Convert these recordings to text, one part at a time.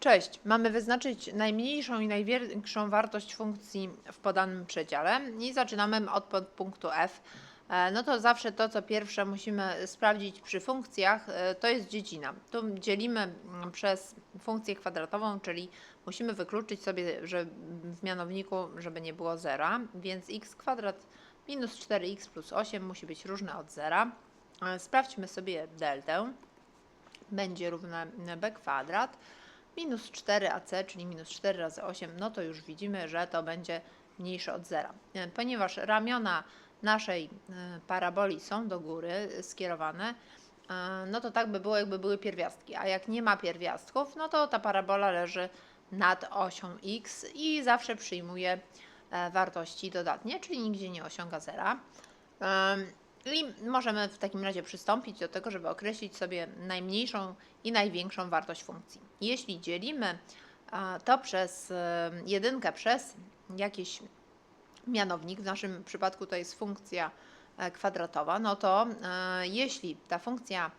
Cześć. Mamy wyznaczyć najmniejszą i największą wartość funkcji w podanym przedziale i zaczynamy od podpunktu f. E, No to zawsze to, co pierwsze musimy sprawdzić przy funkcjach, e, to jest dziedzina. Tu dzielimy mm, przez funkcję kwadratową, czyli musimy wykluczyć sobie, że w mianowniku, żeby nie było zera, więc x kwadrat minus 4x plus 8 musi być różne od zera. E, Sprawdźmy sobie deltę. Będzie równe b kwadrat minus 4ac, czyli minus 4 razy 8, no to już widzimy, że to będzie mniejsze od zera. E, Ponieważ ramiona naszej e, paraboli są do góry skierowane, e, no to tak by było, jakby były pierwiastki. A jak nie ma pierwiastków, no to ta parabola leży nad osią x i zawsze przyjmuje wartości dodatnie, czyli nigdzie nie osiąga zera. I możemy w takim razie przystąpić do tego, żeby określić sobie najmniejszą i największą wartość funkcji. Jeśli dzielimy to przez e, jedynkę przez jakiś mianownik, w naszym przypadku to jest funkcja e, kwadratowa, no to e, jeśli ta funkcja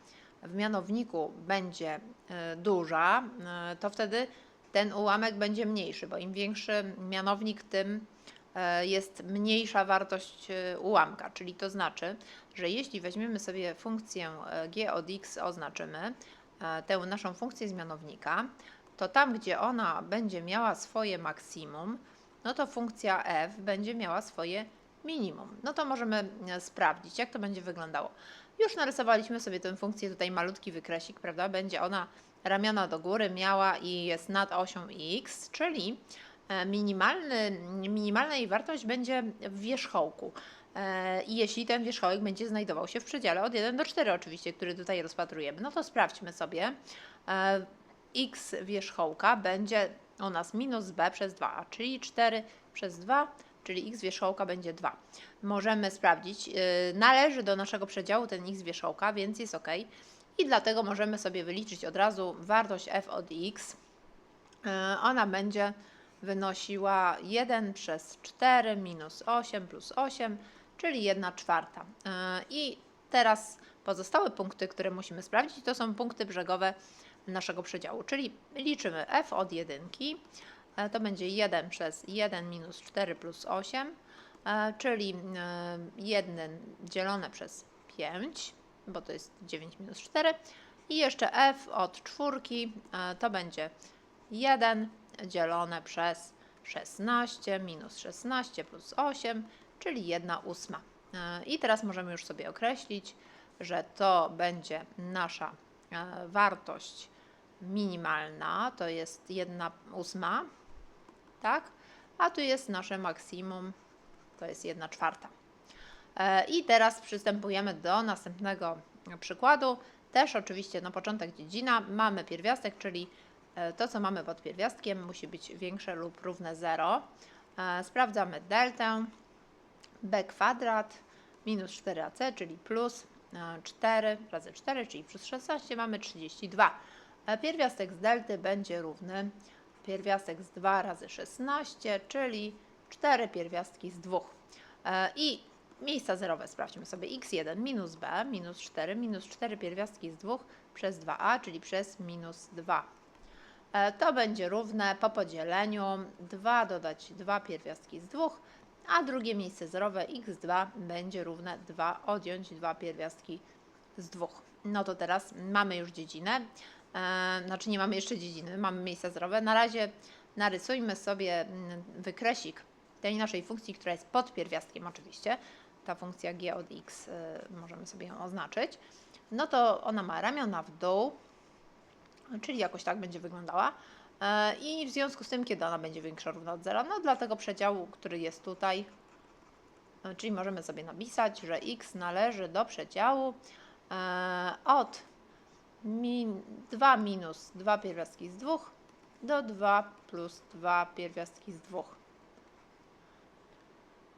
w mianowniku będzie duża, to wtedy ten ułamek będzie mniejszy, bo im większy mianownik, tym jest mniejsza wartość e, ułamka, czyli to znaczy, że jeśli weźmiemy sobie funkcję e, g od x, oznaczymy e, tę naszą funkcję z mianownika, to tam, gdzie ona będzie miała swoje maksimum, no to funkcja f będzie miała swoje minimum. No to możemy e, sprawdzić, jak to będzie wyglądało. Już narysowaliśmy sobie tę funkcję, tutaj malutki wykresik, prawda? Będzie ona ramiona do góry miała i jest nad osią x, czyli e, minimalny, minimalna jej wartość będzie w wierzchołku. E, I jeśli ten wierzchołek będzie znajdował się w przedziale od 1 do 4 oczywiście, który tutaj rozpatrujemy, no to sprawdźmy sobie. E, x wierzchołka będzie u nas minus b przez 2, czyli 4 przez 2, czyli x wierzchołka będzie 2. Możemy sprawdzić, należy do naszego przedziału ten x wierzchołka, więc jest ok. I dlatego możemy sobie wyliczyć od razu wartość f od x. Ona będzie wynosiła 1 przez 4 minus 8 plus 8, czyli 1 czwarta. Yy, I teraz pozostałe punkty, które musimy sprawdzić, to są punkty brzegowe naszego przedziału, czyli liczymy f od jedynki, e, to będzie 1 przez 1 minus 4 plus 8, e, czyli 1 dzielone przez 5, bo to jest 9 minus 4 i jeszcze f od czwórki e, to będzie 1 dzielone przez 16 minus 16 plus 8, czyli 1 ósma. E, I teraz możemy już sobie określić, że to będzie nasza e, wartość minimalna, to jest 1 ósma, tak? A tu jest nasze maksimum, to jest 1 czwarta. E, I teraz przystępujemy do następnego przykładu. Też oczywiście na początek dziedzina mamy pierwiastek, czyli to, co mamy pod pierwiastkiem, musi być większe lub równe 0. E, Sprawdzamy deltę b kwadrat minus 4ac, czyli plus e, 4 razy 4, czyli plus 16, mamy 32. E, Pierwiastek z delty będzie równy pierwiastek z 2 razy 16, czyli 4 pierwiastki z 2. E, I miejsca zerowe sprawdźmy sobie x1 minus b minus 4 minus 4 pierwiastki z 2 przez 2a, czyli przez minus 2. E, To będzie równe po podzieleniu 2 dodać 2 pierwiastki z 2, a drugie miejsce zerowe x2 będzie równe 2 odjąć 2 pierwiastki z 2. No to teraz mamy już dziedzinę, e, znaczy nie mamy jeszcze dziedziny, mamy miejsca zerowe. Na razie narysujmy sobie mm, wykresik tej naszej funkcji, która jest pod pierwiastkiem oczywiście. Ta funkcja g od x, e, możemy sobie ją oznaczyć. No to ona ma ramiona w dół, czyli jakoś tak będzie wyglądała. E, I w związku z tym, kiedy ona będzie większa równa od zera, no dla tego przedziału, który jest tutaj, e, czyli możemy sobie napisać, że x należy do przedziału e, od min, 2 minus 2 pierwiastki z 2 do 2 plus 2 pierwiastki z 2.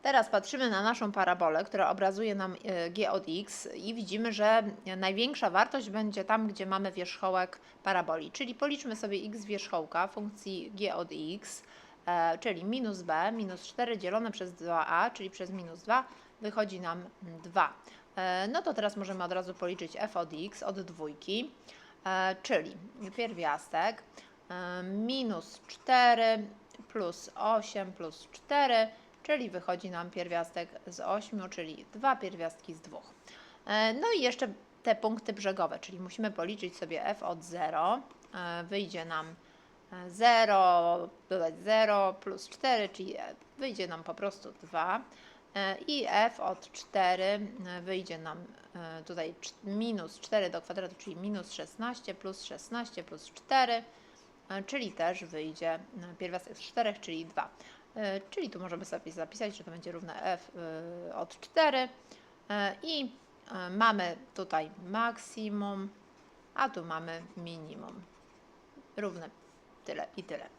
Teraz patrzymy na naszą parabolę, która obrazuje nam e, g od x i widzimy, że największa wartość będzie tam, gdzie mamy wierzchołek paraboli. Czyli policzmy sobie x wierzchołka funkcji g od x, e, czyli minus b, minus 4 dzielone przez 2a, czyli przez minus 2, wychodzi nam 2. E, No to teraz możemy od razu policzyć f od x od dwójki, czyli pierwiastek minus 4 plus 8 plus 4, czyli wychodzi nam pierwiastek z 8, czyli dwa pierwiastki z 2. E, No i jeszcze te punkty brzegowe, czyli musimy policzyć sobie f od 0. E, Wyjdzie nam e, 0, dodać 0 plus 4, czyli e, wyjdzie nam po prostu 2. E, I f od 4 e, wyjdzie nam e, tutaj minus 4 do kwadratu, czyli minus 16 plus 16 plus 4, e, czyli też wyjdzie e, pierwiastek z 4, czyli 2. E, Czyli tu możemy sobie zapisać, że to będzie równe f e, od 4 e, i mamy tutaj maksimum, a tu mamy minimum. Równe tyle i tyle.